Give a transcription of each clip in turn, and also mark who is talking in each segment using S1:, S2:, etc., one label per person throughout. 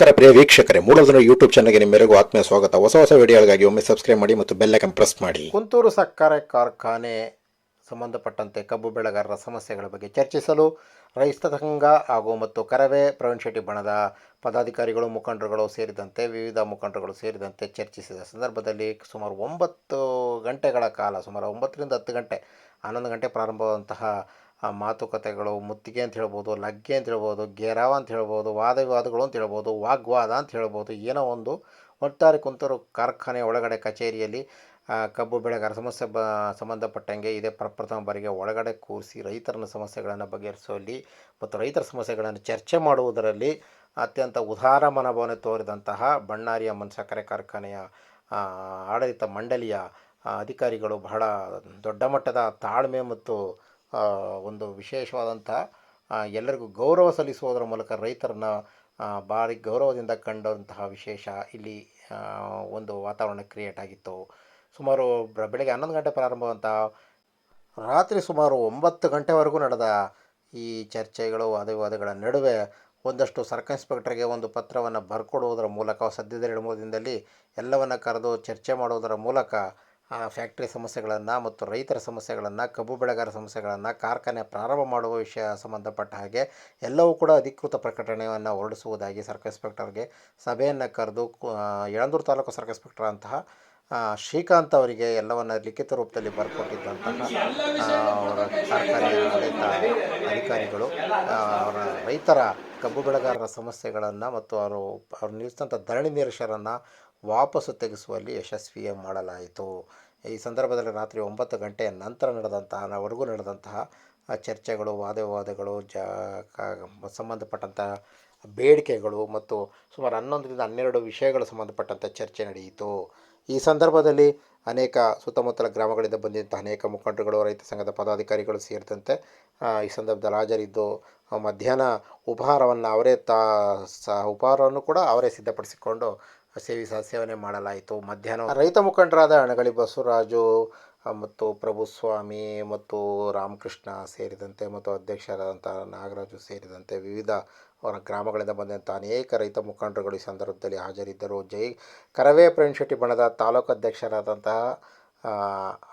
S1: ನಮಸ್ಕಾರ ಪ್ರಿಯ ವೀಕ್ಷಕರೇ ಮೂಲಧನ ಯೂಟ್ಯೂಬ್ ಚಾನಲ್ಗೆ ನಿಮ್ಮೆಲ್ಲರಿಗೂ ಆತ್ಮೀಯ ಸ್ವಾಗತ. ಹೊಸ ಹೊಸ ವಿಡಿಯೋಗಳಿಗಾಗಿ ಒಮ್ಮೆ ಸಬ್ಸ್ಕ್ರೈಬ್ ಮಾಡಿ ಮತ್ತು ಬೆಲ್ ಐಕನ್ ಪ್ರೆಸ್ ಮಾಡಿ.
S2: ಕುಂತೂರು ಸಕ್ಕರೆ ಕಾರ್ಖಾನೆ ಸಂಬಂಧಪಟ್ಟಂತೆ ಕಬ್ಬು ಬೆಳೆಗಾರರ ಸಮಸ್ಯೆಗಳ ಬಗ್ಗೆ ಚರ್ಚಿಸಲು ರೈತ ಸಂಘ ಹಾಗೂ ಮತ್ತು ಕರವೇ ಪ್ರವೀಣ್ ಶೆಟ್ಟಿ ಬಣದ ಪದಾಧಿಕಾರಿಗಳು, ಮುಖಂಡರುಗಳು ಸೇರಿದಂತೆ ವಿವಿಧ ಮುಖಂಡರುಗಳು ಸೇರಿದಂತೆ ಚರ್ಚಿಸಿದ ಸಂದರ್ಭದಲ್ಲಿ ಸುಮಾರು ಒಂಬತ್ತು ಗಂಟೆಗಳ ಕಾಲ, ಸುಮಾರು ಒಂಬತ್ತರಿಂದ ಹತ್ತು ಗಂಟೆ, ಹನ್ನೊಂದು ಗಂಟೆ ಪ್ರಾರಂಭವಾದಂತಹ ಆ ಮಾತುಕತೆಗಳು, ಮುತ್ತಿಗೆ ಅಂತ ಹೇಳ್ಬೋದು, ಲಗ್ಗೆ ಅಂತ ಹೇಳ್ಬೋದು, ಗೆರಾವ ಅಂತ ಹೇಳ್ಬೋದು ವಾದ ವಿವಾದಗಳು ಅಂತ ಹೇಳ್ಬೋದು, ವಾಗ್ವಾದ ಅಂತ ಹೇಳ್ಬೋದು, ಏನೋ ಒಂದು ಒಟ್ಟಾರೆ ಕುಂತರು ಕಾರ್ಖಾನೆ ಒಳಗಡೆ ಕಚೇರಿಯಲ್ಲಿ ಕಬ್ಬು ಬೆಳೆಗಾರ ಸಮಸ್ಯೆ ಬ, ಸಂಬಂಧಪಟ್ಟಂಗೆ ಇದೇ ಪ್ರಪ್ರಥಮ ಬಾರಿಗೆ ಒಳಗಡೆ ಕೂರಿಸಿ ರೈತರನ್ನ ಸಮಸ್ಯೆಗಳನ್ನು ಬಗೆಹರಿಸುವಲ್ಲಿ ಮತ್ತು ರೈತರ ಸಮಸ್ಯೆಗಳನ್ನು ಚರ್ಚೆ ಮಾಡುವುದರಲ್ಲಿ ಅತ್ಯಂತ ಉದಾರ ಮನೋಭಾವನೆ ತೋರಿದಂತಹ ಬಣ್ಣಾರಿಯ ಮನ್ ಸಕ್ಕರೆ ಕಾರ್ಖಾನೆಯ ಆಡಳಿತ ಮಂಡಳಿಯ ಅಧಿಕಾರಿಗಳು ಬಹಳ ದೊಡ್ಡ ಮಟ್ಟದ ತಾಳ್ಮೆ ಮತ್ತು ಒಂದು ವಿಶೇಷವಾದಂಥ ಎಲ್ಲರಿಗೂ ಗೌರವ ಸಲ್ಲಿಸುವುದರ ಮೂಲಕ ರೈತರನ್ನ ಭಾರಿ ಗೌರವದಿಂದ ಕಂಡಂತಹ ವಿಶೇಷ ಇಲ್ಲಿ ಒಂದು ವಾತಾವರಣ ಕ್ರಿಯೇಟ್ ಆಗಿತ್ತು. ಸುಮಾರು ಬೆಳಗ್ಗೆ ಹನ್ನೊಂದು ಗಂಟೆ ಪ್ರಾರಂಭವಂತಹ ರಾತ್ರಿ ಸುಮಾರು ಒಂಬತ್ತು ಗಂಟೆವರೆಗೂ ನಡೆದ ಈ ಚರ್ಚೆಗಳು ವಾದವಿವಾದಗಳ ನಡುವೆ ಒಂದಷ್ಟು ಸರ್ಕಲ್ ಇನ್ಸ್ಪೆಕ್ಟರ್ಗೆ ಒಂದು ಪತ್ರವನ್ನು ಬರ್ಕೊಡುವುದರ ಮೂಲಕ ಸದ್ಯದ ಎರಡು ಮೂರು ದಿನದಲ್ಲಿ ಎಲ್ಲವನ್ನು ಕರೆದು ಚರ್ಚೆ ಮಾಡುವುದರ ಮೂಲಕ ಆ ಫ್ಯಾಕ್ಟ್ರಿ ಸಮಸ್ಯೆಗಳನ್ನು ಮತ್ತು ರೈತರ ಸಮಸ್ಯೆಗಳನ್ನು, ಕಬ್ಬು ಬೆಳೆಗಾರ ಸಮಸ್ಯೆಗಳನ್ನು ಕಾರ್ಖಾನೆ ಪ್ರಾರಂಭ ಮಾಡುವ ವಿಷಯ ಸಂಬಂಧಪಟ್ಟ ಹಾಗೆ ಎಲ್ಲವೂ ಕೂಡ ಅಧಿಕೃತ ಪ್ರಕಟಣೆಯನ್ನು ಹೊರಡಿಸುವುದಾಗಿ ಸರ್ಕಲ್ ಇನ್ಸ್ಪೆಕ್ಟರ್ಗೆ ಸಭೆಯನ್ನು ಕರೆದು ಯಳಂದೂರು ತಾಲೂಕು ಸರ್ಕಲ್ ಇನ್ಸ್ಪೆಕ್ಟರ್ ಅಂತಹ ಶ್ರೀಕಾಂತ್ ಅವರಿಗೆ ಎಲ್ಲವನ್ನು ಲಿಖಿತ ರೂಪದಲ್ಲಿ ಬರ್ಕೊಟ್ಟಿದ್ದಂತಹ ಅವರ ಕಾರ್ಖಾನೆಯ ಅಧಿಕಾರಿಗಳು ಅವರ ರೈತರ ಕಬ್ಬು ಬೆಳೆಗಾರರ ಸಮಸ್ಯೆಗಳನ್ನು ಮತ್ತು ಅವರು, ಅವ್ರು ನಿಲ್ಲಿಸಿದಂಥ ಧರಣಿ ನಿರಶರನ್ನು ವಾಪಸ್ಸು ತೆಗೆಸುವಲ್ಲಿ ಯಶಸ್ವಿಯೇ ಮಾಡಲಾಯಿತು. ಈ ಸಂದರ್ಭದಲ್ಲಿ ರಾತ್ರಿ ಒಂಬತ್ತು ಗಂಟೆಯ ನಂತರ ನಡೆದಂತಹ ವರೆಗೂ ನಡೆದಂತಹ ಚರ್ಚೆಗಳು, ವಾದವಿವಾದಗಳು, ಜ ಸಂಬಂಧಪಟ್ಟಂತಹ ಬೇಡಿಕೆಗಳು ಮತ್ತು ಸುಮಾರು ಹನ್ನೊಂದರಿಂದ ಹನ್ನೆರಡು ವಿಷಯಗಳು ಸಂಬಂಧಪಟ್ಟಂಥ ಚರ್ಚೆ ನಡೆಯಿತು. ಈ ಸಂದರ್ಭದಲ್ಲಿ ಅನೇಕ ಸುತ್ತಮುತ್ತಲ ಗ್ರಾಮಗಳಿಂದ ಬಂದಿದ್ದಂಥ ಅನೇಕ ಮುಖಂಡರುಗಳು, ರೈತ ಸಂಘದ ಪದಾಧಿಕಾರಿಗಳು ಸೇರಿದಂತೆ ಈ ಸಂದರ್ಭದಲ್ಲಿ ಹಾಜರಿದ್ದು ಮಧ್ಯಾಹ್ನ ಉಪಹಾರವನ್ನು ಅವರೇ ತಾ, ಸಹ ಉಪಹಾರವನ್ನು ಕೂಡ ಅವರೇ ಸಿದ್ಧಪಡಿಸಿಕೊಂಡು ಸೇವಿಸ ಸೇವನೆ ಮಾಡಲಾಯಿತು. ಮಧ್ಯಾಹ್ನ ರೈತ ಮುಖಂಡರಾದ ಅಣಗಳಿ ಬಸವರಾಜು ಮತ್ತು ಪ್ರಭುಸ್ವಾಮಿ ಮತ್ತು ರಾಮಕೃಷ್ಣ ಸೇರಿದಂತೆ ಮತ್ತು ಅಧ್ಯಕ್ಷರಾದಂಥ ನಾಗರಾಜು ಸೇರಿದಂತೆ ವಿವಿಧ ಅವರ ಗ್ರಾಮಗಳಿಂದ ಬಂದಂಥ ಅನೇಕ ರೈತ ಮುಖಂಡರುಗಳು ಈ ಸಂದರ್ಭದಲ್ಲಿ ಹಾಜರಿದ್ದರು. ಜೈ ಕರವೇ ಪ್ರವೀಣ್ ಶೆಟ್ಟಿ ಬಣದ ತಾಲೂಕು ಅಧ್ಯಕ್ಷರಾದಂತಹ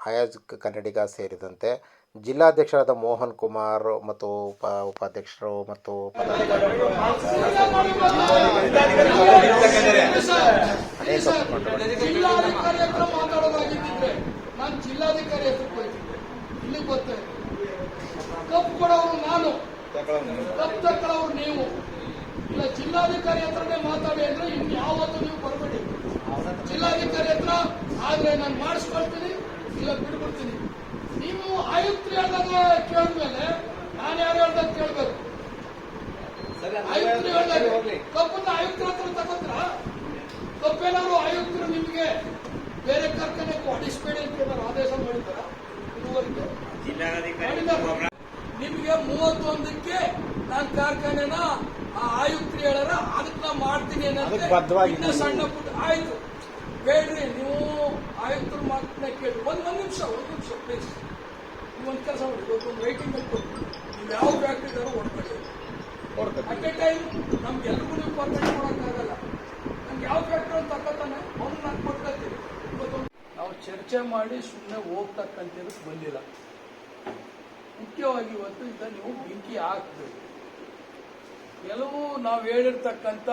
S2: ಆಯಾಜ್ ಕನ್ನಡಿಗ ಸೇರಿದಂತೆ ಜಿಲ್ಲಾಧ್ಯಕ್ಷರಾದ ಮೋಹನ್ ಕುಮಾರ್ ಮತ್ತು ಉಪ ಉಪಾಧ್ಯಕ್ಷರು ಮತ್ತು
S3: ನೀವು ಇಲ್ಲ ಜಿಲ್ಲಾಧಿಕಾರಿ ಹತ್ರನೇ ಮಾತಾಡಿ ಅಂದ್ರೆ ಇನ್ಯಾವತ್ತೂ ನೀವು ಬರಬೇಡಿ. ಜಿಲ್ಲಾಧಿಕಾರಿ ಹತ್ರ ಆದ್ರೆ ನಾನು ಮಾಡಿಸ್ಕೊಳ್ತೀನಿ, ಇಲ್ಲ ಬಿಡ್ಬಿಡ್ತೀನಿ. ನೀವು ಆಯುಕ್ತರು ಹೇಳ್ದಾಗ ಕೇಳಿದ್ಮೇಲೆ ನಾನು ಯಾರು ಹೇಳ್ದಾಗ ಕೇಳ್ಬೇಕು? ಆಯುಕ್ತರು ಹೇಳ್ದಾಗ ಕಬ್ಬನ್ನ ಆಯುಕ್ತರ ಹತ್ರ ತಗೋತ್ರ ಕಬ್ಬೇನಾದ್ರು ಆಯುಕ್ತರು ನಿಮಗೆ ಬೇರೆ ಕಾರ್ಖಾನೆ ಹೊಡಿಸ್ಬೇಡಿ ಅಂತ ಏನಾದ್ರು ಆದೇಶ ಮಾಡಿದಾರ ನಿಮ್ಗೆ ಮೂವತ್ತೊಂದಕ್ಕೆ ನಾನು ಕಾರ್ಖಾನೆನ ಆ ಆಯುಕ್ತರು ಹೇಳಾರ ಅದಕ್ಕೆ ನಾ ಮಾಡ್ತೀನಿ ಅನ್ನೋದು ಸಣ್ಣ ಪುಟ್ಟ ಆಯ್ತು. ಬೇಡ್ರಿ ನೀವು ಆಯುಕ್ತರು ಮಾತನ್ನ ಕೇಳಿ. ಒಂದ್ ಒಂದ್ ನಿಮಿಷ ಒಂದ್ ನಿಮಿಷ ಪ್ಲೀಸ್ ಒಂದ್ ಕೆಲಸ ಮಾಡಿ ಇವತ್ತೊಂದು ರೈಟಿಂಗ್ ಅಲ್ಲಿ ಕೊಟ್ಟು ನೀವು ಯಾವ ಫ್ಯಾಕ್ಟ್ರಿದಾರು ಹೊಡ್ಕೊಳ್ಳಿ. ಅಟ್ ಎ ಟೈಮ್ ನಮ್ಗೆ ಎಲ್ರಿಗೂ ನೀವು ಪರ್ಮಿಟ್ ಮಾಡೋಕ್ಕಾಗಲ್ಲ ನಮ್ಗೆ ಯಾವ ಫ್ಯಾಕ್ಟ್ರಿ ಅಂತ ತಕ್ಕಂತಾನೆ ಅವ್ನು ನಾನು ಕೊಟ್ಕೊಳ್ತೀನಿ. ಇವತ್ತು ನಾವು ಚರ್ಚೆ ಮಾಡಿ ಸುಮ್ಮನೆ ಹೋಗ್ತಕ್ಕಂಥದ್ದು ಬಂದಿಲ್ಲ. ಮುಖ್ಯವಾಗಿ ಇವತ್ತು ಇದ್ದ ನೀವು ಬೆಂಕಿ ಹಾಕಬೇಕು. ಕೆಲವು ನಾವು ಹೇಳಿರ್ತಕ್ಕಂಥ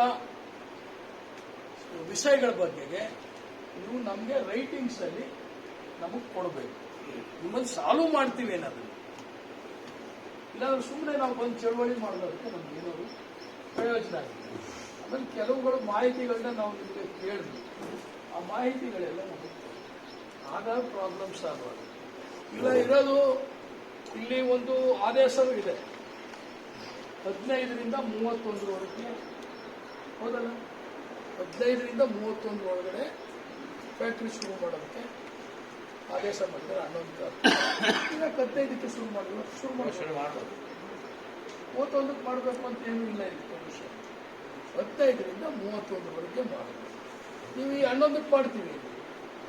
S3: ವಿಷಯಗಳ ಬಗ್ಗೆಗೆ ನೀವು ನಮಗೆ ರೈಟಿಂಗ್ಸಲ್ಲಿ ನಮಗೆ ಕೊಡಬೇಕು. ನಿಮ್ಮನ್ನು ಸಾಲ್ವ್ ಮಾಡ್ತೀವಿ ಏನಾದ್ರು? ಇಲ್ಲಾಂದ್ರೆ ಸುಮ್ಮನೆ ನಾವು ಬಂದು ಚಳವಳಿ ಮಾಡೋದಕ್ಕೆ ನಮ್ಗೆ ಏನಾದ್ರು ಪ್ರಯೋಜನ ಆಗಿದೆ. ಆಮೇಲೆ ಕೆಲವುಗಳು ಮಾಹಿತಿಗಳನ್ನ ನಾವು ನಿಮಗೆ ಕೇಳಿದ್ವಿ. ಆ ಮಾಹಿತಿಗಳೆಲ್ಲ ನಮಗೆ ಆಗ ಪ್ರಾಬ್ಲಮ್ ಸಾಲ್ವ್ ಆಗುತ್ತೆ. ಇಲ್ಲ ಇರೋದು ಇಲ್ಲಿ ಒಂದು ಆದೇಶವೂ ಇದೆ. ಹದಿನೈದರಿಂದ ಮೂವತ್ತೊಂದರವರೆಗೆ ಹೌದಲ್ಲ? ಹದಿನೈದರಿಂದ ಮೂವತ್ತೊಂದರ ಒಳಗಡೆ ಫ್ಯಾಕ್ಟ್ರಿ ಶುರು ಮಾಡೋದಕ್ಕೆ ಆದೇಶ ಮಾಡಿದ್ರೆ ಹನ್ನೊಂದು ಈಗ ಹದಿನೈದಕ್ಕೆ ಶುರು ಮಾಡಿದ್ರು. ಶುರು ಮಾಡಿ ಶುರು ಮಾಡೋದು ಮೂವತ್ತೊಂದಕ್ಕೆ ಮಾಡಬೇಕು ಅಂತ ಏನೂ ಇಲ್ಲ ಇದಕ್ಕೆ ವಿಷಯ ಹದಿನೈದರಿಂದ ಮೂವತ್ತೊಂದರವರೆಗೆ ಮಾಡಬೇಕು ನೀವು ಈ ಹನ್ನೊಂದಕ್ಕೆ ಮಾಡ್ತೀವಿ.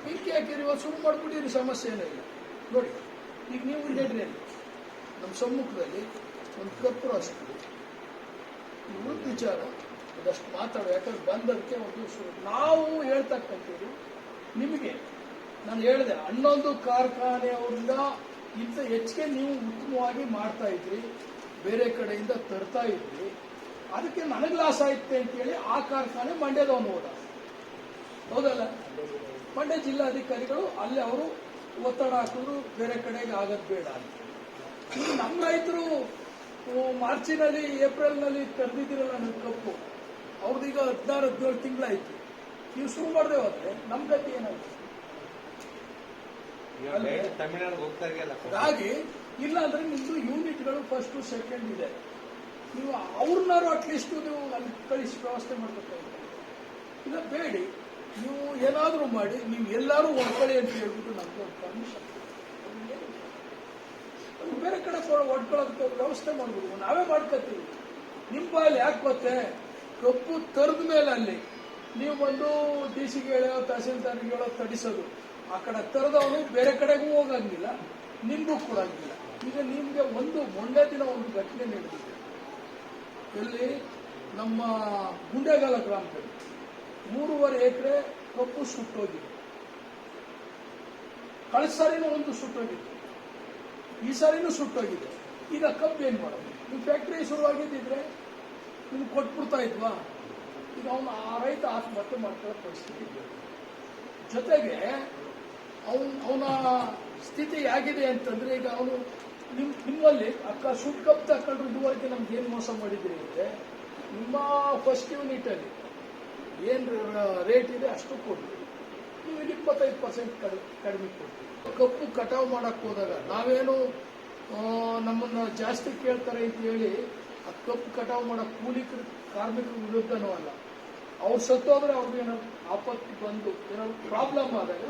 S3: ಪೀಕೆ ಹಾಕಿರಿ ಇವತ್ತು ಶುರು ಮಾಡ್ಬಿಟ್ಟಿರಿ ಸಮಸ್ಯೆ ಏನಿಲ್ಲ ನೋಡಿ ಈಗ ನೀವು ಹೇಳ್ರಿ ನಮ್ಮ ಸಮ್ಮುಖದಲ್ಲಿ ಒಂದು ಕಪ್ಪು ಈ ಉಳಿದ ವಿಚಾರ ಅದಷ್ಟು ಮಾತಾಡೋ ಯಾಕಂದ್ರೆ ಬಂದದಕ್ಕೆ ಒಂದು ಶುರು. ನಾವು ಹೇಳ್ತಕ್ಕಂಥದ್ದು ನಿಮಗೆ. ನಾನು ಹೇಳಿದೆ, ಹನ್ನೊಂದು ಕಾರ್ಖಾನೆಯವರಿಂದ ಇಂಥ ಹೆಚ್ಚಿಗೆ ನೀವು ಉತ್ತಮವಾಗಿ ಮಾಡ್ತಾ ಇದ್ರಿ, ಬೇರೆ ಕಡೆಯಿಂದ ತರ್ತಾ ಇದ್ರಿ. ಅದಕ್ಕೆ ನನಗೆ ಲಾಸ್ ಆಯ್ತೆ ಅಂತೇಳಿ ಆ ಕಾರ್ಖಾನೆ ಮಂಡ್ಯದವನು ಹೋದ. ಹೌದಲ್ಲ? ಮಂಡ್ಯ ಜಿಲ್ಲಾಧಿಕಾರಿಗಳು ಅಲ್ಲಿ ಅವರು ಒತ್ತಡ ಹಾಕಿದ್ರು, ಬೇರೆ ಕಡೆಗೆ ಆಗೋದು ಬೇಡ ಅಂತ. ನಮ್ಮ ರೈತರು ಮಾರ್ಚಿನಲ್ಲಿ, ಏಪ್ರಿಲ್ನಲ್ಲಿ ಕರೆದಿದ್ದೀರಲ್ಲ ನನ್ನ ಕಪ್ಪು. ಅವ್ರದೀಗ ಹದಿನಾರು, ಹದಿನೇಳು ತಿಂಗಳಾಯ್ತು. ನೀವು ಶುರು ಮಾಡದೆ ಹೋದ್ರೆ ನಮ್ಮ ಗತಿ ಏನಾಗುತ್ತೆ?
S4: ತಮಿಳ್ನಾಡು ಹೋಗ್ತಾ
S3: ಹಾಗಾಗಿ ಇಲ್ಲ ಅಂದ್ರೆ ನಿಮ್ದು ಯೂನಿಟ್ಗಳು ಫಸ್ಟ್ ಸೆಕೆಂಡ್ ಇದೆ. ನೀವು ಅವ್ರನ್ನಾರು ಅಟ್ಲೀಸ್ಟ್ ನೀವು ಅಲ್ಲಿ ಕಳಿಸಿ ವ್ಯವಸ್ಥೆ ಮಾಡ್ಬೇಕಾಗುತ್ತೆ ಇಲ್ಲ ಬೇಡಿ. ನೀವು ಏನಾದರೂ ಮಾಡಿ ನೀವು ಎಲ್ಲರೂ ಒಡ್ಕೊಳ್ಳಿ ಅಂತ ಹೇಳ್ಬಿಟ್ಟು ನಮ್ಗೆ ಒಂದು ಪರ್ಮಿಷನ್ ಬೇರೆ ಕಡೆ ಒಡ್ಕೊಳ್ಳೋದಕ್ಕೆ ವ್ಯವಸ್ಥೆ ಮಾಡ್ಬೋದು. ನಾವೇ ಮಾಡ್ಕೊತೀವಿ. ನಿಮ್ಮ ಬಾಯಲ್ಲಿ ಯಾಕೆ ಗೊತ್ತೇ? ಕಪ್ಪು ತರದ ಮೇಲೆ ಅಲ್ಲಿ ನೀವು ಬಂದು ಡಿ ಸಿಗೆ ಹೇಳೋ ತಹಸೀಲ್ದಾರ್ಗೆ ಹೇಳೋ ತಡಿಸೋದು. ಆ ಕಡೆ ತರದವನು ಬೇರೆ ಕಡೆಗೂ ಹೋಗಂಗಿಲ್ಲ, ನಿಮ್ಗೂ ಕೊಡಂಗಿಲ್ಲ ಈಗ ನಿಮಗೆ ಒಂದು ಮೊನ್ನೆ ದಿನ ಒಂದು ಘಟನೆ ನಡೆದಿದೆ. ಇಲ್ಲಿ ನಮ್ಮ ಗುಂಡೆಗಾಲ ಗ್ರಾಮದಲ್ಲಿ ಮೂರುವರೆ ಎಕರೆ ಕಪ್ಪು ಸುಟ್ಟೋಗಿದೆ. ಕಳೆದ ಸಾರಿನೂ ಒಂದು ಸುಟ್ಟೋಗಿತ್ತು ಈ ಸಾರಿನೂ ಸುಟ್ಟೋಗಿದೆ. ಈಗ ಕಬ್ಬು ಏನ್ ಮಾಡೋದು? ನೀವು ಫ್ಯಾಕ್ಟ್ರಿ ಶುರುವಾಗಿದ್ದಿದ್ರೆ ನಿಮ್ಗೆ ಕೊಟ್ಬಿಡ್ತಾ ಇದ್ವಾ? ಈಗ ಅವನು ಆ ರೈತ ಆತ್ಮಹತ್ಯೆ ಮಾಡ್ಕೊಳ್ಳೋ ಪರಿಸ್ಥಿತಿ ಜೊತೆಗೆ ಅವನ್, ಅವನ ಸ್ಥಿತಿ ಹೇಗಿದೆ ಅಂತಂದ್ರೆ ಈಗ ಅವನು ನಿಮ್, ನಿಮ್ಮಲ್ಲಿ ಅಕ್ಕ ಶುಡ್ ಕಪ್ ತಕೊಂಡ್ರು ಇದುವರೆಗೆ ನಮ್ಗೆ ಏನು ಮೋಸ ಮಾಡಿದ್ರಿ ಅಂದ್ರೆ, ನಿಮ್ಮ ಫಸ್ಟ್ ಯೂನಿಟ್ ಅಲ್ಲಿ ಏನ್ ರೇಟ್ ಇದೆ ಅಷ್ಟು ಕೊಡ್ತೀವಿ ನೀವು ಇಲ್ಲಿ ಇಪ್ಪತ್ತೈದು ಪರ್ಸೆಂಟ್ ಕಡಿಮೆ ಕೊಡ್ತೀವಿ ಕಪ್ಪು ಕಟಾವು ಮಾಡಕ್ ಹೋದಾಗ ನಾವೇನು ನಮ್ಮನ್ನ ಜಾಸ್ತಿ ಕೇಳ್ತಾರೆ ಅಂತ ಹೇಳಿ ಆ ಕಪ್ಪು ಕಟಾವು ಮಾಡೋ ಕೂಲಿ ಕಾರ್ಮಿಕರ ವಿರುದ್ಧನೂ ಅಲ್ಲ. ಅವ್ರು ಸತ್ತೋದ್ರೆ ಅವ್ರಿಗೆ ಏನಾದ್ರು ಆಪತ್ತು ಬಂದು ಏನಾದ್ರು ಪ್ರಾಬ್ಲಮ್ ಆದಾಗ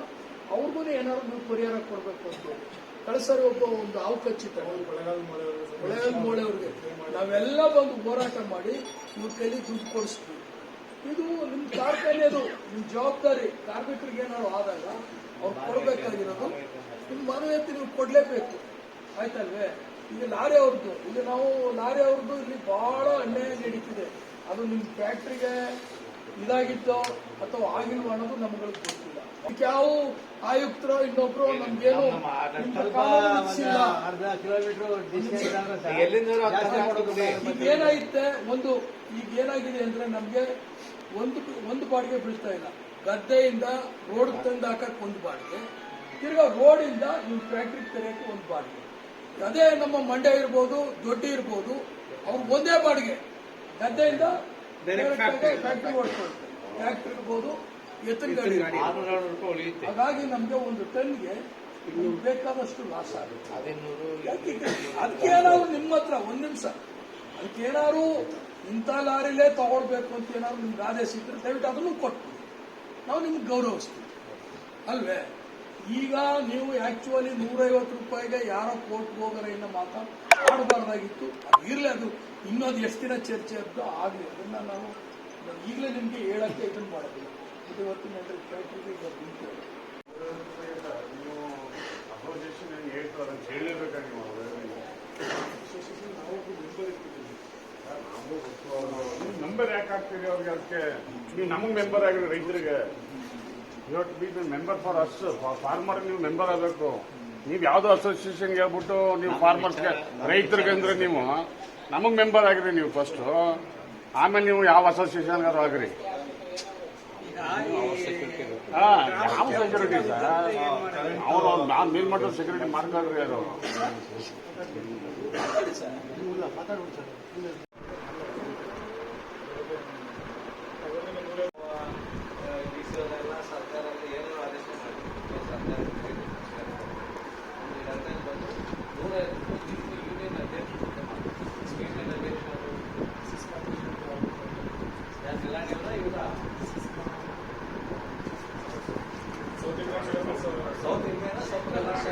S3: ಅವ್ರಿಗೂ ಏನಾದ್ರು ನೀವು ಪರಿಹಾರ ಕೊಡಬೇಕು ಅಂತ ಕಳಿಸರಿ ಒಬ್ಬ ಒಂದು ಹಾವು ಕಚ್ಚಿತ ಮೋಳೆ ಮೂಳೆಯವ್ರಿಗೆ ನಾವೆಲ್ಲ ಬಂದು ಹೋರಾಟ ಮಾಡಿ ಇವ್ರ ಕೈಲಿ ದುಡ್ಡು ಕೊಡಿಸ್ತೀವಿ. ಇದು ನಿಮ್ ಕಾರ್ಖಾನೆದು ನಿಮ್ ಜವಾಬ್ದಾರಿ. ಕಾರ್ಮಿಕರಿಗೆ ಏನಾದ್ರು ಆದಾಗ ಅವ್ರು ಕೊಡ್ಬೇಕಾಗಿರೋದು ನಿಮ್ ಮನವಿ ಅಂತ ನೀವು ಕೊಡ್ಲೇಬೇಕು. ಆಯ್ತಲ್ವೇ? ಈಗ ಲಾರಿ ಅವ್ರದ್ದು ಈಗ ನಾವು ಲಾರಿ ಅವ್ರದ್ದು ಇಲ್ಲಿ ಬಹಳ ಅನ್ಯಾಯ ನಡೀತಿದೆ. ಅದು ನಿಮ್ ಫ್ಯಾಕ್ಟ್ರಿಗೆ ಇದಾಗಿತ್ತೋ ಅಥವಾ ಆಗಿಲ್ವೋ ಅನ್ನೋದು ನಮ್ಗಳಿಗೆ ಅದಕ್ಕೆ ಯಾವ ಆಯುಕ್ತರೋ ಇನ್ನೊಬ್ರು ನಮ್ಗೇನು
S4: ಅರ್ಧ ಕಿಲೋಮೀಟರ್
S3: ಏನಾಗಿದೆ ಒಂದು ಈಗ ಏನಾಗಿದೆ ಅಂದ್ರೆ ನಮ್ಗೆ ಒಂದು ಒಂದು ಬಾಡಿಗೆ ಬೀಳ್ತಾ ಇಲ್ಲ. ಗದ್ದೆಯಿಂದ ರೋಡ್ ತಂದು ಹಾಕಕ್ ಒಂದು ಬಾಡಿಗೆ. ತಿರ್ಗಾ ಇಂದ ನಿಮ್ ಫ್ಯಾಕ್ಟ್ರಿ ತೆರೆಯಕ್ಕೆ ಒಂದು ಬಾಡಿಗೆ. ಅದೇ ನಮ್ಮ ಮಂಡ್ಯ ಇರ್ಬೋದು ದೊಡ್ಡ ಇರ್ಬೋದು ಅವ್ರು ಒಂದೇ ಬಾಡಿಗೆ. ಗದ್ದೆಯಿಂದ ಫ್ಯಾಕ್ಟ್ರಿ ಓಡಿಸ್ಕೊಳ್ತಾರೆ. ಫ್ಯಾಕ್ಟ್ರಿ ಇರ್ಬೋದು ಎತ್ತಿನ ಗಾಡಿ ಇರ್ಬೋದು.
S4: ಆರ್ನೂರು ಏಳ್ನೂರು ರೂಪಾಯಿ ಉಳಿಯುತ್ತೆ.
S3: ಹಾಗಾಗಿ ನಮ್ಗೆ ಒಂದು ಟನ್ಗೆ ಗೆ ಬೇಕಾದಷ್ಟು ಲಾಸ್ ಆಗುತ್ತೆ.
S2: ಅದೇನೂರು
S3: ಯಾಕೆ ಅದಕ್ಕೆ ಏನಾದ್ರು ನಿಮ್ಮ ಹತ್ರ ಒಂದ್ ನಿಮಿಷ. ಅದಕ್ಕೆ ಏನಾದ್ರು ಇಂಥ ಲಾರಿಲೇ ತಗೊಳ್ಬೇಕು ಅಂತ ಏನಾದ್ರು ನಿಮ್ಗೆ ಆದೇಶ ಇದ್ರೆ ದಯವಿಟ್ಟು ಅದನ್ನು ಕೊಟ್ಟು. ನಾವು ನಿಮ್ಗೆ ಗೌರವಿಸ್ತೀವಿ. ಅಲ್ವೇ? ಈಗ ನೀವು ಆಕ್ಚುಲಿ ನೂರೈವತ್ತು ರೂಪಾಯಿಗೆ ಯಾರೋ ಕೋರ್ಟ್ಗೆ ಹೋಗೋರ ಇನ್ನ ಮಾತಾಡಬಾರ್ದಾಗಿತ್ತು ಅದು ಇರಲಿ ಅದು ಇನ್ನೊಂದು ಎಷ್ಟು ದಿನ ಚರ್ಚೆ ಅದು ಆಗಲಿ ಅದನ್ನ ನಾವು ಈಗಲೇ ನಿಮಗೆ ಹೇಳಕ್ಕೆ ಇದನ್ನು ಮಾಡೋದಿಲ್ಲ ಇದು ಇವತ್ತಿನ ಫ್ಯಾಕ್ಟ್ರಿಗೆ ಈಗ ಬೆಂಕಿ ಹೊಡೆದು.
S5: ನೀವು ಅಸೋಸಿಯೇಷನ್ ಹೇಳಲೇಬೇಕಾಗಿ ನೀವು ಮೆಂಬರ್ ಯಾಕೆ ಅವ್ರಿಗೆ ನೀವು ನಮಗೆ ಮೆಂಬರ್ ಆಗಿರಿ ರೈತರಿಗೆ. You to be member for us farmer ನೀವು ಮೆಂಬರ್ ಆಗಬೇಕು. ನೀವು ಯಾವುದೋ ಅಸೋಸಿಯೇಷನ್ಗೆ ಹೇಳ್ಬಿಟ್ಟು ನೀವು ಫಾರ್ಮರ್ಸ್ಗೆ ರೈತರಿಗೆ ಅಂದ್ರೆ ನೀವು, ನಮಗೆ ಮೆಂಬರ್ ಆಗಿರಿ ನೀವು ಫಸ್ಟ್ ಆಮೇಲೆ ನೀವು ಯಾವ ಅಸೋಸಿಯೇಷನ್ಗಾರು ಆಗಿರಿ. ಯಾವ ಸೆಕ್ಯೂರಿಟಿ ಸರ್ ಅವರು ನಾನು ಮೇಲ್ಮಟ್ಟದ ಸೆಕ್ಯೂರಿಟಿ ಮಾಡ್ಕೊಳ್ರಿ ಅದು
S4: ಬಿಸಿಯೋದೆಲ್ಲ ಸರ್ಕಾರ ಏನೋ ಆದೇಶ ಮಾಡಿದ್ರು ಸರ್ಕಾರ ಒಂದು ಹದಿನೈದು ಬಂದು ನೂರ ಯೂನಿಯನ್ ಅಧ್ಯಕ್ಷ ಯೂನಿಯನ್ ಅಧ್ಯಕ್ಷರು ಯಾಕೆಲ್ಲ ಇವರ south Indian south Karnataka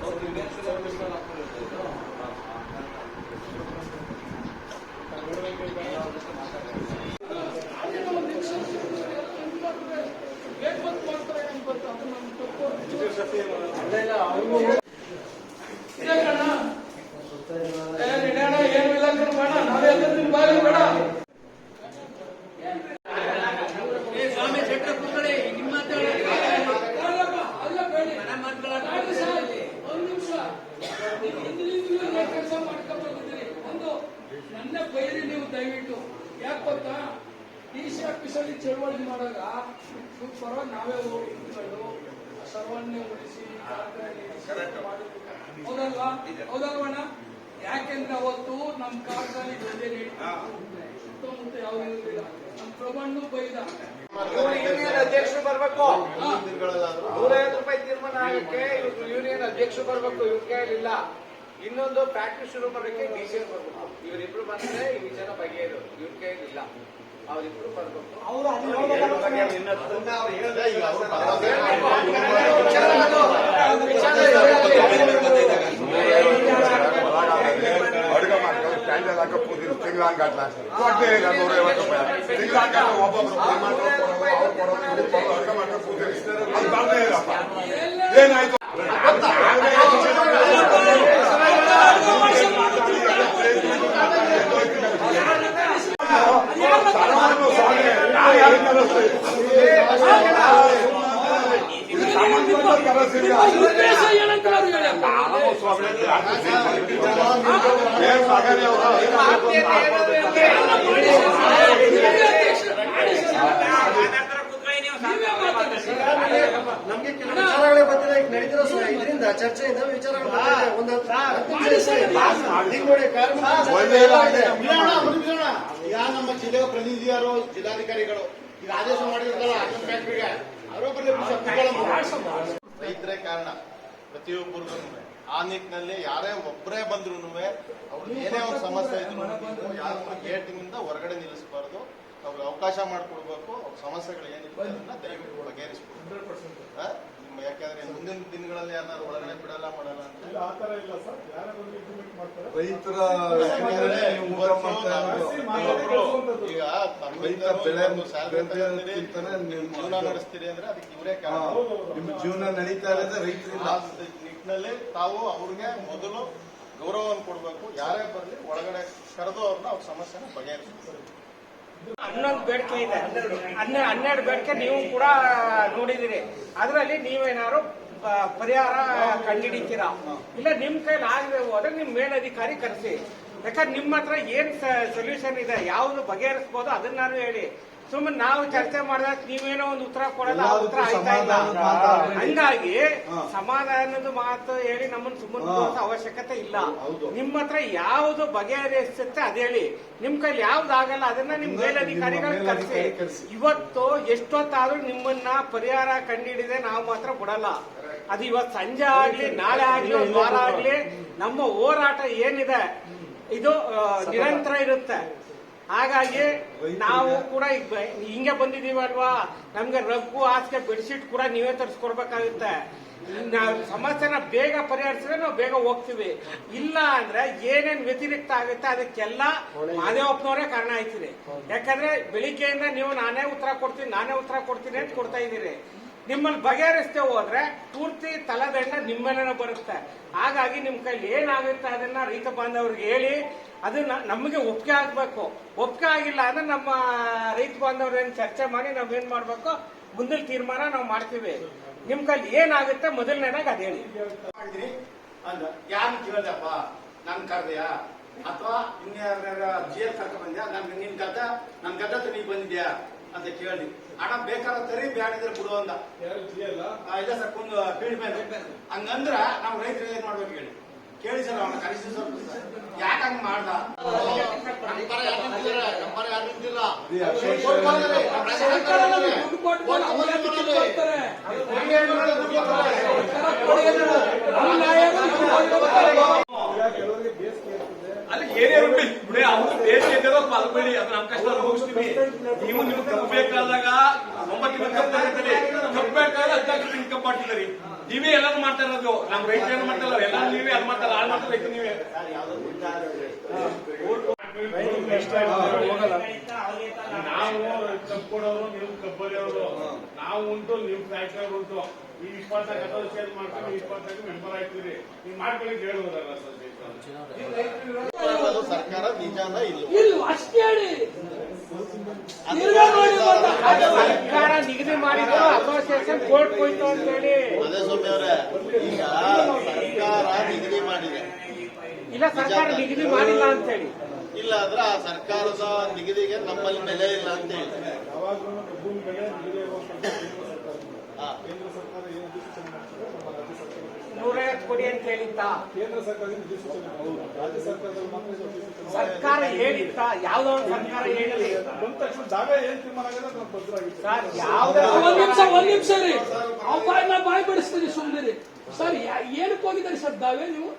S4: south Indian film ಹಾಕೊಂಡಿರ್ತಾರೆ
S3: ಅದೇನೋ ಒಂದು ನಿಮಿಷ ವೇಗವತ್ ಮಾಡ್ತಾರೆ ಅಂತ ಗೊತ್ತು ಅದು ನಮ್ಗೆ ತಪ್ಪು ಇದೆ ಕಣ ಏ ನಡೆಯೋಣ ಏನು ಇಲ್ಲ ಕಣ ಬೇಡ ನಾವೇ ಎಲ್ಲಿರ್ತೀವಿ ಬಾ ಸಿ ಆಫೀಸಲ್ಲಿ ಚಳವಳಿ ಮಾಡುವಾಗ ಇವ್ರ ಪರವಾಗಿ ನಾವೇ ಹೋಗಿ ನಿಂತ್ಕೊಂಡು ಸರ್ವನ್ನೇ ಉಳಿಸಿ ಕಾರ್ಖಾನೆ ನಿಲ್ಲಿಸಿ ಮಾಡಿದ್ವಿ. ಹೌದಲ್ವಾ? ಯಾಕೆಂದ್ರೆ ಅವತ್ತು ನಮ್ಮ ಕಾರ್ಖಾನೆ ಜೊತೆ ಸುತ್ತಮುತ್ತ ಯಾವ ಇರಲಿಲ್ಲ ನಮ್ಮ ಪ್ರಬಂಡು ಬೈದ.
S6: ಯೂನಿಯನ್ ಅಧ್ಯಕ್ಷರು ಬರ್ಬೇಕು. ನೂರೈವತ್ತು ರೂಪಾಯಿ ತೀರ್ಮಾನ ಆಗಕ್ಕೆ ಇವತ್ತು ಯೂನಿಯನ್ ಅಧ್ಯಕ್ಷರು ಬರ್ಬೇಕು. ಇವ್ರ ಕೈಯಲ್ಲಿಲ್ಲ ಇನ್ನೊಂದು ಫ್ಯಾಕ್ಟ್ರಿ ಶುರು ಮಾಡೋಕೆ ಡಿ ಸಿ ಬರ್ಬೇಕು. ಇವರಿಬ್ರು ಬಂದ್ರೆ ಈ ವಿಚಾರ ಬಗೆಯರು ಇವ್ರ ಕೈಯಲ್ಲಿಲ್ಲ. ಅವರಿಬ್ರು ಬರ್ಬೇಕು.
S7: ಅಡುಗೆ ಮಾಡ್ಕೊಂಡು ಕ್ಯಾಂಡಲ್ ಹಾಕೋ ಕೂತಿದ್ರು. ತಿಂಗಳಂಗಟ್ಲ ಕೊಟ್ಟೇ ಇಲ್ಲ ನೂರೈವತ್ತು ರೂಪಾಯಿ. ಒಬ್ಬೊಬ್ರು ಅಡುಗೆ ಮಾಡ್ಕೊಂಡು ಕೂತಿದ್ರು. ಅದು ಬರ್ದೇ ಇಲ್ಲಪ್ಪ ಏನಾಯ್ತು ಸಾಮಾನು ಸ್ವಾಮಿ, ನಾವು ಯಾರಿಗೆ ಕಲಿಸ್ತೀವಿ? ಇದು ಸಂಬಂಧಪಟ್ಟ ಕಲಿಸ್ತೀವಿ.
S3: ಉದ್ದೇಶ ಏನಂತ ಅವ್ರು ಹೇಳಪ್ಪ.
S8: ನಮ್ಗೆ ಕೆಲವು ವಿಚಾರಗಳೇ ಗೊತ್ತಿಲ್ಲ ಈಗ ನಡೀತಿರೋ ಸರ್ ಇದರಿಂದ ಚರ್ಚೆಯಿಂದ ವಿಚಾರಗಳು. ಒಂದು ನೋಡಿ ಕಾರ್ಯಕ್ರಮ
S9: ನಮ್ಮ ಜಿಲ್ಲೆಯ ಪ್ರತಿನಿಧಿಯರು, ಜಿಲ್ಲಾಧಿಕಾರಿಗಳು ಆದೇಶ ಮಾಡಿರ್ತಾರ ರೈತರೇ ಕಾರಣ ಪ್ರತಿಯೊಬ್ಬರಿಗೂ ಆ ನಿಟ್ಟಿನಲ್ಲಿ ಯಾರೇ ಒಬ್ಬರೇ ಬಂದ್ರು ಅವ್ರದ್ದು ಏನೇ ಒಂದು ಸಮಸ್ಯೆ ಇದ್ರು ಯಾರನ್ನ ಗೇಟಿನಿಂದ ಹೊರಗಡೆ ನಿಲ್ಲಿಸಬಾರ್ದು. ಅವ್ರಿಗೆ ಅವಕಾಶ ಮಾಡಿಕೊಡ್ಬೇಕು. ಅವ್ರ ಸಮಸ್ಯೆಗಳು ಏನಿದೆ ಅದನ್ನ ದಯವಿಟ್ಟು ಬಗೆಹರಿಸಬೇಕು ಯಾಕಂದ್ರೆ ಮುಂದಿನ ದಿನಗಳಲ್ಲಿ ಯಾರು ಒಳಗಡೆ ಬಿಡಲ್ಲ ಮಾಡಲ್ಲ ಅಂತ.
S7: ರೈತರ
S9: ಯಾಕಂದ್ರೆ
S7: ನೀವು ಊಟ
S9: ಇವತ್ತು
S7: ಮಾಡ್ತಾ ಇರೋದು.
S9: ನಾವು ಈಗ ತಮ್ಮಿಂದ
S7: ರೈತ ಬೆಳೆ
S9: ಒಂದು salary
S7: ಬೆಳೆ
S9: ತಗೊಂಡಿರಿ,
S7: ತಿಂತಾನೆ ನೀವು
S9: ಜೀವನ ನಡೆಸ್ತೀರಿ ಅಂದ್ರೆ ಅದಕ್ಕೆ ಇವರೇ
S7: ನಿಮ್ಮ ಜೀವನ ನಡೀತಾ ಇರೋದೇ ರೈತರಿಂದ.
S9: ಆ ನಿಟ್ಟಿನಲ್ಲಿ ತಾವು ಅವ್ರಿಗೆ ಮೊದಲು ಗೌರವವನ್ನು ಕೊಡಬೇಕು. ಯಾರೇ ಬರಲಿ ಒಳಗಡೆ ಕರೆದು ಅವ್ರನ್ನ ಅವ್ರ ಸಮಸ್ಯೆನ ಬಗೆಹರಿಸಬೇಕು.
S6: ಹನ್ನೊಂದು ಬೇಡಿಕೆ ಇದೆ. ಹನ್ನೆ ಹನ್ನೆರಡು ಬೇಡಿಕೆ ನೀವು ಕೂಡ ನೋಡಿದಿರಿ ಅದರಲ್ಲಿ ನೀವೇನಾದ್ರು ಪರಿಹಾರ ಕಂಡುಹಿಡಿತೀರಾ ಇಲ್ಲ, ನಿಮ್ ಕೈಲಿ ಆಗದೆ ಹೋದ್ರೆ ನಿಮ್ ಮೇಲಧಿಕಾರಿ ಕರೆಸಿ. ಯಾಕಂದ್ರೆ ನಿಮ್ಮ ಹತ್ರ ಏನ್ ಸೊಲ್ಯೂಷನ್ ಇದೆ, ಯಾವ್ದು ಬಗೆಹರಿಸ್ಬೋದು ಅದನ್ನಾರು ಹೇಳಿ. ಸುಮ್ಮನೆ ನಾವು ಚರ್ಚೆ ಮಾಡಿದಾಗ ನೀವೇನೋ ಒಂದು ಉತ್ತರ ಕೊಡಲ್ಲ ಆ ಉತ್ತರ ಆಯ್ತಾ ಇಲ್ಲ. ಹಂಗಾಗಿ. ಸಮಾಧಾನದ ಮಾತು ಹೇಳಿ ನಮ್ಮನ್ನು ಸುಮ್ಮನೆ. ಅವಶ್ಯಕತೆ ಇಲ್ಲ. ನಿಮ್ಮ ಹತ್ರ ಯಾವ್ದು ಬಗೆಹರಿಸುತ್ತೆ ಅದೇಳಿ ಹೇಳಿ ನಿಮ್ ಕೈಲಿ ಯಾವ್ದು ಆಗಲ್ಲ ಅದನ್ನ ನಿಮ್ ಮೇಲಧಿಕಾರಿಗಳು ಕರೆಸಿ. ಇವತ್ತು ಎಷ್ಟೊತ್ತಾದ್ರೂ ನಿಮ್ಮನ್ನ ಪರಿಹಾರ ಕಂಡಿಡಿದೆ ನಾವು ಮಾತ್ರ ಬಿಡಲ್ಲ ಅದು ಇವತ್ತು ಸಂಜೆ ಆಗ್ಲಿ ನಾಳೆ ಆಗ್ಲಿ ಒಂದ್ ವಾರ ಆಗ್ಲಿ ನಮ್ಮ ಹೋರಾಟ ಏನಿದೆ ಇದು ನಿರಂತರ ಇರುತ್ತೆ ಹಾಗಾಗಿ ನಾವು ಕೂಡ ಹಿಂಗೆ ಬಂದಿದೀವಲ್ವಾ ನಮ್ಗೆ ರಗ್ಗು ಹಾಸಿಗೆ ಬೆಡ್ಶೀಟ್ ಕೂಡ ನೀವೇ ತರಿಸ್ಕೊಡ್ಬೇಕಾಗುತ್ತೆ. ನಾವು ಸಮಸ್ಯೆನ ಬೇಗ ಪರಿಹರಿಸಿದ್ರೆ ನಾವು ಬೇಗ ಹೋಗ್ತೀವಿ. ಇಲ್ಲ ಅಂದ್ರೆ ಏನೇನ್ ವ್ಯತಿರಿಕ್ತ ಆಗುತ್ತೆ ಅದಕ್ಕೆಲ್ಲ ಮಾದೇವಪ್ಪನವರೇ ಕಾರಣ ಆಯ್ತಿದೆ ಯಾಕಂದ್ರೆ ಬೆಳಿಗ್ಗೆಯಿಂದ ನೀವು ನಾನೇ ಉತ್ತರ ಕೊಡ್ತೀನಿ ನಾನೇ ಉತ್ತರ ಕೊಡ್ತೀನಿ ಅಂತ ಕೊಡ್ತಾ ಇದ್ದೀರಿ. ನಿಮ್ಮಲ್ಲಿ ಬಗೆಹರಿಸ್ತೇವೆ ಹೋದ್ರೆ ಪೂರ್ತಿ ತಲೆದಂಡ ನಿಮ್ಮೇಲೆ ಬರುತ್ತೆ. ಹಾಗಾಗಿ ನಿಮ್ಮ ಕೈಲಿ ಏನಾಗುತ್ತೆ ಅದನ್ನ ರೈತ ಬಾಂಧವ್ರಿಗೆ ಹೇಳಿ ಅದನ್ನ ನಮಗೆ ಒಪ್ಪಿಗೆ ಆಗ್ಬೇಕು. ಒಪ್ಪಿಗೆ ಆಗಿಲ್ಲ ಅಂದ್ರೆ ನಮ್ಮ ರೈತ ಬಾಂಧವ್ರೇನು ಚರ್ಚೆ ಮಾಡಿ ನಾವೇನ್ ಮಾಡ್ಬೇಕು? ಮುಂದಿನ ತೀರ್ಮಾನ ನಾವು ಮಾಡ್ತೀವಿ. ನಿಮ್ ಕೈಲಿ ಏನಾಗುತ್ತೆ ಮೊದಲನೇನಾಗ ಅದ ಹೇಳಿ.
S9: ಅಂದ ಯಾರು ಕೇಳ್ದಪ್ಪ ನನ್ ಕರ್ದೆಯಾ? ಅಥವಾ ಇನ್ಯಾರ ಜಿ ಎಲ್ ಕರ್ಕ ಬಂದ್ಯಾ? ನನ್ ನಿನ್ ಗದ್ದ ನನ್ ಗದ್ದ ನೀ ಬಂದಿದ್ಯಾ? ಅಂತ ಕೇಳಿ ಹಣ ಬೇಕಾದ್ರೆ ತರಿ ಬ್ಯಾಡಿದ್ರೆ ಬಿಡು ಅಂದ ಆ, ಇದೆ ಸರ್ ಒಂದು ಫೀಲ್ಡ್ ಮೇಲೆ ಹಂಗಂದ್ರ ನಾವು ರೈತರು ಏನ್ ಮಾಡ್ಬೇಕು ಹೇಳಿ ಕೇಳಿ ಸರ್ ಅವನ ಕರೆಸಿ ಸ್ವಲ್ಪ ಯಾಕೆ ಹಂಗ ಮಾಡ್ದ
S3: ದುಡ್ಡು ಕೊಡ್ತಾರೆ.
S10: ಏನೇ ಇರ್ಲಿ ಬಿಡಿ ಅವ್ರು ಬೇಸಿಗೆ ಇದ್ದಾರೋ ಪಾಲ್ಗೊಳ್ಳಿ ಅದು ನಮ್ಮ ಕಷ್ಟ ಅನುಭವಿಸ್ತೀವಿ ನೀವು ನಿಮ್ಗೆ ಕಪ್ಪಬೇಕಾದಾಗ ಒಂಬತ್ತು ತಿಂಗಳು ಕಪ್ಪು ಅದಕ್ಕೆ ಕಪ್ಪು ಬೇಕಾದ್ರೆ ಹದಿನಾಲ್ಕು ತಿಂಗಳು ಕಪ್ಪು ಮಾಡ್ತಿದ್ದೀರಿ. ನೀವೇ ಎಲ್ಲಾನು ಮಾಡ್ತಾ ಇರೋದು. ನಮ್ಮ ರೈತರು ಏನು ಮಾಡ್ತಾರಲ್ಲ ಎಲ್ಲ ನೀವೇ, ಅದು ಮಾಡ್ತಾರ ಹಾಳು ಮಾಡ್ತಾರೆ ರೈತ ನೀವೇ.
S5: ನಾವು ಕಬ್ಬಿಡೋರು ನೀವು ಕಬ್ಬರಿಯವರು ನಾವು ಉಂಟು, ನೀವು ಫ್ಯಾಕ್ಟರಿ ಉಂಟು. ನೀವು ಇಪ್ಪತ್ತಾಗ ಅಥವಾ ಶೇರ್ ಮಾಡ್ಕೊಂಡು ನೀವು ಇಪ್ಪತ್ತಾಗ ಮೆಂಬರ್ ಆಗ್ತೀರಿ ನೀವು ಮಾಡ್ಕೊಳ್ಳಿ ಹೇಳುವುದಲ್ಲ ಸರ್
S9: ಸರ್ಕಾರ ನಿಜಾನ ಇಲ್ಲ
S3: ಇಲ್ಲ ಅಷ್ಟೇ ಹೇಳಿ.
S6: ಸರ್ಕಾರ ನಿಗದಿ ಮಾಡಿದ್ರು ಅಸೋಸಿಯೇಷನ್ ಕೋರ್ಟ್ ಹೋಯ್ತು ಅಂತ ಹೇಳಿ.
S9: ಅದೇ ಸ್ವಾಮಿ ಅವರೇ ಈಗ ಸರ್ಕಾರ ನಿಗದಿ ಮಾಡಿದೆ.
S6: ಇಲ್ಲ ಸರ್ಕಾರ ನಿಗದಿ ಮಾಡಿಲ್ಲ ಅಂತ ಹೇಳಿ.
S11: ಇಲ್ಲ ಅಂದ್ರೆ ಆ ಸರ್ಕಾರದ ನಿಗದಿಗೆ ನಮ್ಮಲ್ಲಿ ಬೆಲೆ ಇಲ್ಲ ಅಂತ ಹೇಳಿ.
S10: ಕೇಂದ್ರ ಸರ್ಕಾರ ಸರ್ಕಾರ ಏನು ಅಧಿಸೂಚನೆ ಮಾಡ್ತದೆ? ನಮ್ಮ ರಾಜ್ಯ ಸರ್ಕಾರ
S6: ನೂರೈವತ್ತು ಕೊಡಿ ಅಂತ ಹೇಳಿತ್ತ?
S10: ಕೇಂದ್ರ ಸರ್ಕಾರದಿಂದ ಅಧಿಸೂಚನೆ ಮಾಡ್ತದೆ. ರಾಜ್ಯ ಸರ್ಕಾರದಲ್ಲಿ ಮಾತ್ರ
S6: ಸರ್ಕಾರ ಹೇಳಿತ್ತ? ಯಾವ್ದೋ ಒಂದು ಸರ್ಕಾರ ಹೇಳಿ
S10: ಬಂದ ತಕ್ಷಣ ಜಾಗ ಏನ್ ತೀರ್ಮಾನ ಆಗಿದೆ ಅದು ಭದ್ರಾಗಿತ್ತು
S6: ಸರ್ ಯಾವ್ದೇ
S3: ಒಂದ್ ನಿಮಿಷ ಒಂದ್ ನಿಮಿಷ ರೀ. ಅವರ ಬಾಯ್ ಬಿಡಿಸ್ತೀನಿ ಸುಮ್ಮನೆ ಸರ್ ಏನಕ್ಕೆ ಹೋಗಿದ್ದಾರೆ ಸರ್ ದಾವೆ ನೀವು?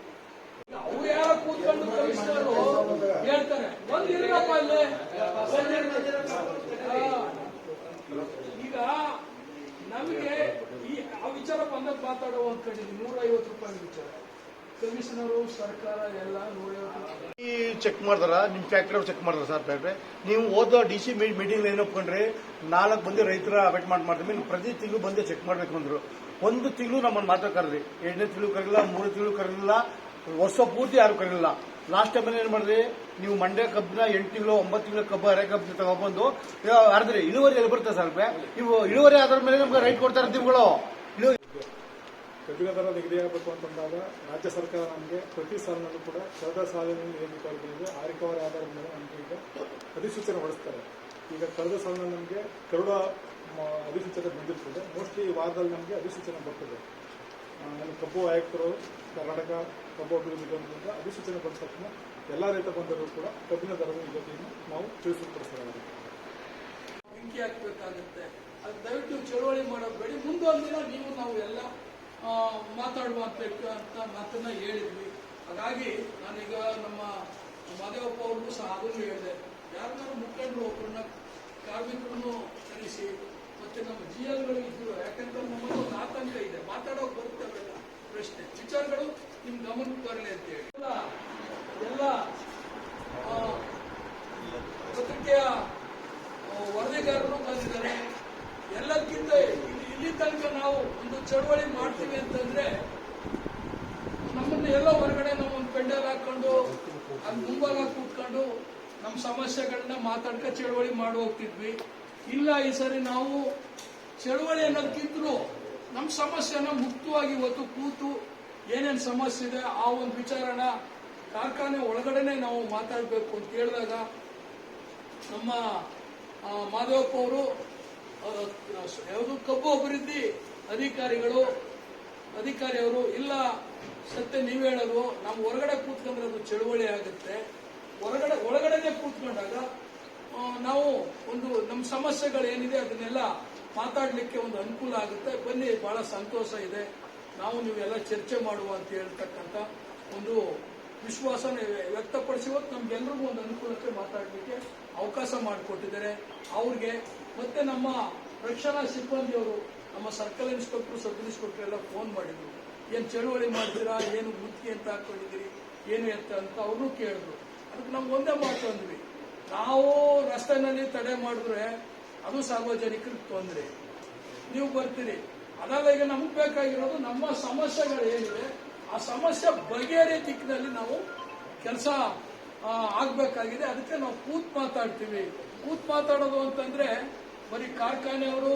S3: ಅವ್ರು ಯಾರೋ ಕೂತ್ಕೊಂಡು ಕಮಿಷನರ್ ಹೇಳ್ತಾರೆ. ಒಂದ್ ಇರಪ್ಪ ಇಲ್ಲಿ. ಈಗ ನಮಗೆ ಈ ಆ ವಿಚಾರ ಬಂದಾಗ ಮಾತಾಡುವ ಅಂತ ಹೇಳಿದ್ವಿ ನೂರ ಐವತ್ತು ರೂಪಾಯಿ ವಿಚಾರ. ಕಮಿಷನರು, ಸರ್ಕಾರ ಎಲ್ಲ ನೂರ ಐವತ್ತು
S11: ಚೆಕ್ ಮಾಡಿದ್ರ, ನಿಮ್ ಫ್ಯಾಕ್ಟ್ರಿ ಚೆಕ್ ಮಾಡಿದ್ರ ಸರ್ ಫ್ಯಾಕ್ಟ್ರಿ ನೀವು ಓದೋ ಡಿ ಸಿ ಮೀಟಿಂಗ್ ಏನ್ ಒಪ್ಕೊಂಡ್ರಿ ನಾಲ್ಕು ಬಂದು ರೈತರ ಮಾಡಿ ಮಾಡ್ತೀವಿ ಪ್ರತಿ ತಿಂಗಳು ಬಂದು ಚೆಕ್ ಮಾಡ್ಬೇಕು ಅಂದ್ರು. ಒಂದು ತಿಂಗಳು ನಮ್ಮನ್ನು ಮಾತ್ರ ಕರೆದ್ರಿ. ಎರಡನೇ ತಿಂಗಳು ಕರೀಲಿಲ್ಲ ಮೂರು ತಿಂಗಳು ಕರೀಲಿಲ್ಲ ವರ್ಷ ಪೂರ್ತಿ ಯಾರು ಕರೀಲಿಲ್ಲ ಲಾಸ್ಟ್ ಟೈಮ್ ಏನ್ ಮಾಡಿದ್ರಿ? ನೀವು ಮಂಡ್ಯ ಕಬ್ಬಿನ ಎಂಟು ತಿಂಗಳು, ಒಂಬತ್ತು ತಿಂಗಳ ಕಬ್ಬು, ಅರೆ ಕಬ್ಬು ತಗೊಬಂದು ಅರ್ದ್ರಿ ಇಳುವರಿ ಎಲ್ಲಿ ಬರುತ್ತೆ ಸ್ವಲ್ಪ ನೀವು ಇಳುವರಿ ಆದ್ರ ಮೇಲೆ ನಮ್ಗೆ ರೈಟ್ ಕೊಡ್ತಾರೆ ತಿಂಗಳು.
S10: ಕಬ್ಬಿನ ದರ ನಿಗದಿಯಾಗಬೇಕು ಅಂತಂದಾಗ ರಾಜ್ಯ ಸರ್ಕಾರ ನಮಗೆ ಪ್ರತಿ ಸಾಲಿನಲ್ಲೂ ಕೂಡ ಕಳೆದ ಸಾಲಿನಲ್ಲಿ ಏನು ರಿಕಾರ್ಡ್ಗಳಿದೆ ಆ ರಿಕವರಿ ಆಧಾರದ ಮೇಲೆ ನಮಗೆ ಈಗ ಅಧಿಸೂಚನೆ ಹೊರಡಿಸ್ತಾರೆ. ಈಗ ಕಳೆದ ಸಾಲಿನಲ್ಲಿ ನಮಗೆ ಕರುಡ ಅಧಿಸೂಚನೆ ಬಂದಿರ್ತದೆ. ಮೋಸ್ಟ್ಲಿ ಈ ವಾರದಲ್ಲಿ ನಮಗೆ ಅಧಿಸೂಚನೆ ಬರ್ತದೆ. ನಮ್ಮ ಕಬ್ಬು ಆಯುಕ್ತರು, ಕರ್ನಾಟಕ ಕಬ್ಬು ಅಭಿವೃದ್ಧಿ ಅಧಿಸೂಚನೆ ಬಂದ ಎಲ್ಲ ರೈತ ಬಂಧುಗಳು ಕೂಡ ಕಬ್ಬಿನ ದರದ ನಿಗದಿಯನ್ನು ನಾವು ತಿಳಿಸಿಕೊಡಿಸಲಾಗಿದೆ
S3: ಬೆಂಕಿ ಹಾಕ್ಬೇಕಾಗತ್ತೆ. ಅದು ದಯವಿಟ್ಟು ಚಳವಳಿ ಮಾಡೋದು ಬೇಡಿ ಮುಂದೊಂದು ದಿನ ನೀವು ನಾವು ಎಲ್ಲ ಆ, ಮಾತಾಡುವಂತ ಅಂತ ಮಾತನ್ನ ಹೇಳಿದ್ವಿ. ಹಾಗಾಗಿ ನಾನೀಗ ನಮ್ಮ ಮಾದೇವಪ್ಪ ಅವ್ರಿಗೂ ಸಹ ಅದನ್ನು ಹೇಳಿದೆ. ಯಾರನ್ನಾರು ಮುಖಂಡರು ಒಬ್ಬರನ್ನ ಕಾರ್ಮಿಕರನ್ನು ಕರೆಸಿ ಮತ್ತೆ ನಮ್ಮ ಜಿ ಎಲ್ಗಳು ಇದ್ರು ಯಾಕಂದ್ರೆ ನಮ್ಮಲ್ಲಿ ಒಂದು ಆತಂಕ ಇದೆ. ಮಾತಾಡೋಕೆ ಬರುತ್ತೆ ಪ್ರಶ್ನೆ. ವಿಚಾರಗಳು ನಿಮ್ ಗಮನಕ್ಕೆ ಬರಲಿ ಅಂತ ಹೇಳಿ. ಎಲ್ಲ ಪತ್ರಿಕೆಯ ವರದಿಗಾರರು ಬಂದಿದ್ದಾರೆ. ಎಲ್ಲಕ್ಕಿಂತ ಇಲ್ಲಿ ಇಲ್ಲಿ ತನಕ ನಾವು ಒಂದು ಚಳವಳಿ ಮಾಡ್ತೀವಿ ಅಂತಂದ್ರೆ, ನಮ್ಮನ್ನ ಎಲ್ಲ ಹೊರಗಡೆ ನಾವು ಒಂದು ಪೆಂಡಲ್ ಹಾಕೊಂಡು, ಅಲ್ಲಿ ಮುಂಬಾಗ ಕೂತ್ಕೊಂಡು ನಮ್ಮ ಸಮಸ್ಯೆಗಳನ್ನ ಮಾತಾಡ್ಕ ಚಳವಳಿ ಮಾಡಿ ಹೋಗ್ತಿದ್ವಿ. ಇಲ್ಲ ಈ ಸರಿ ನಾವು ಚಳವಳಿ ಅನ್ನೋದಕ್ಕಿದ್ರು ನಮ್ಮ ಸಮಸ್ಯೆನ ಮುಕ್ತವಾಗಿ ಇವತ್ತು ಕೂತು ಏನೇನು ಸಮಸ್ಯೆ ಇದೆ, ಆ ಒಂದು ವಿಚಾರನ ಕಾರ್ಖಾನೆ ಒಳಗಡೆನೆ ನಾವು ಮಾತಾಡಬೇಕು ಅಂತ ಹೇಳಿದಾಗ ನಮ್ಮ ಆ, ಮಾಧವಪ್ಪ ಅವರು ಯಾವುದು ಕಬ್ಬು ಅಭಿವೃದ್ಧಿ ಅಧಿಕಾರಿಗಳು ಅಧಿಕಾರಿಯವರು ಇಲ್ಲ ಸತ್ಯ ನೀವು ಹೇಳೋದು ನಾವು ಹೊರಗಡೆ ಕೂತ್ಕೊಂಡ್ರೆ ಅದು ಚಳುವಳಿ ಆಗುತ್ತೆ. ಹೊರಗಡೆ ಒಳಗಡೆನೆ ಕೂತ್ಕೊಂಡಾಗ ನಾವು ಒಂದು ನಮ್ಮ ಸಮಸ್ಯೆಗಳು ಏನಿದೆ ಅದನ್ನೆಲ್ಲ ಮಾತಾಡಲಿಕ್ಕೆ ಒಂದು ಅನುಕೂಲ ಆಗುತ್ತೆ. ಬನ್ನಿ ಬಹಳ ಸಂತೋಷ ಇದೆ. ನಾವು ನೀವೆಲ್ಲ ಚರ್ಚೆ ಮಾಡುವ ಅಂತ ಹೇಳ್ತಕ್ಕಂಥ ಒಂದು ವಿಶ್ವಾಸನ ವ್ಯಕ್ತಪಡಿಸಿವತ್ತು ನಮ್ಗೆಲ್ರಿಗೂ ಒಂದು ಅನುಕೂಲಕ್ಕೆ ಮಾತಾಡಲಿಕ್ಕೆ ಅವಕಾಶ ಮಾಡಿಕೊಟ್ಟಿದ್ದಾರೆ. ಅವ್ರಿಗೆ ಮತ್ತೆ ನಮ್ಮ ರಕ್ಷಣಾ ಸಿಬ್ಬಂದಿಯವರು, ನಮ್ಮ ಸರ್ಕಲ್ ಇನ್ಸ್ಪೆಕ್ಟರ್, ಸಬ್ ಇನ್ಸ್ಪೆಕ್ಟರ್ ಎಲ್ಲ ಫೋನ್ ಮಾಡಿದ್ರು. ಏನು ಚಳುವಳಿ ಮಾಡ್ತೀರಾ ಏನು ಗುತ್ತಿಗೆ ಅಂತ ಹಾಕೊಂಡಿದ್ದೀರಿ, ಏನು ಎತ್ತ ಅಂತ ಅವ್ರನ್ನೂ ಕೇಳಿದ್ರು. ಅದಕ್ಕೆ ನಮ್ಗೆ ಒಂದೇ ಮಾತು ಅಂದ್ವಿ. ನಾವು ರಸ್ತೆನಲ್ಲಿ ತಡೆ ಮಾಡಿದ್ರೆ ಅದು ಸಾರ್ವಜನಿಕರಿಗೆ ತೊಂದರೆ. ನೀವು ಬರ್ತೀರಿ. ಅದಲ್ಲ ಈಗ ನಮಗೆ ಬೇಕಾಗಿರೋದು ನಮ್ಮ ಸಮಸ್ಯೆಗಳು ಏನಿದೆ ಆ ಸಮಸ್ಯೆ ಬಗೆಹರಿಯ ದಿಕ್ಕಿನಲ್ಲಿ ನಾವು ಕೆಲಸ ಆಗಬೇಕಾಗಿದೆ. ಅದಕ್ಕೆ ನಾವು ಕೂತ್ ಮಾತಾಡ್ತೀವಿ. ಕೂತ್ ಮಾತಾಡೋದು ಅಂತಂದ್ರೆ ಬರೀ ಕಾರ್ಖಾನೆಯವರು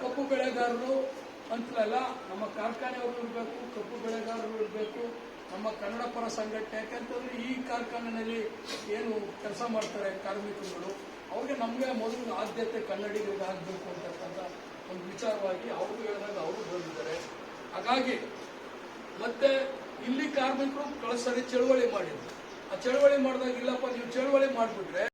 S3: ಕಬ್ಬು ಬೆಳೆಗಾರರು ಅಂತಲಲ್ಲ ನಮ್ಮ ಕಾರ್ಖಾನೆಯವರು ಇರಬೇಕು, ಕಬ್ಬು ಬೆಳೆಗಾರರು ಇರಬೇಕು, ನಮ್ಮ ಕನ್ನಡ ಪರ ಸಂಘಟನೆ. ಯಾಕೆಂತಂದ್ರೆ ಈ ಕಾರ್ಖಾನೆಯಲ್ಲಿ ಏನು ಕೆಲಸ ಮಾಡ್ತಾರೆ ಕಾರ್ಮಿಕರುಗಳು, ಅವ್ರಿಗೆ ನಮಗೆ ಮೊದಲು ಆದ್ಯತೆ ಕನ್ನಡಿಗರಿಗೆ ಆಗಬೇಕು ಅಂತಕ್ಕಂಥ ಒಂದು ವಿಚಾರವಾಗಿ ಅವರು ಹೇಳಿದಾಗ ಅವರು ಬಂದಿದ್ದಾರೆ. ಹಾಗಾಗಿ ಮತ್ತೆ ಇಲ್ಲಿ ಕಾರ್ಮಿಕರು ಕಳಿಸ್ತಾರೆ ಚಳವಳಿ ಮಾಡಿದ್ರು. ಆ ಚಳವಳಿ ಮಾಡಿದಾಗ ಇಲ್ಲಪ್ಪ ನೀವು ಚಳವಳಿ ಮಾಡಿಬಿಟ್ರೆ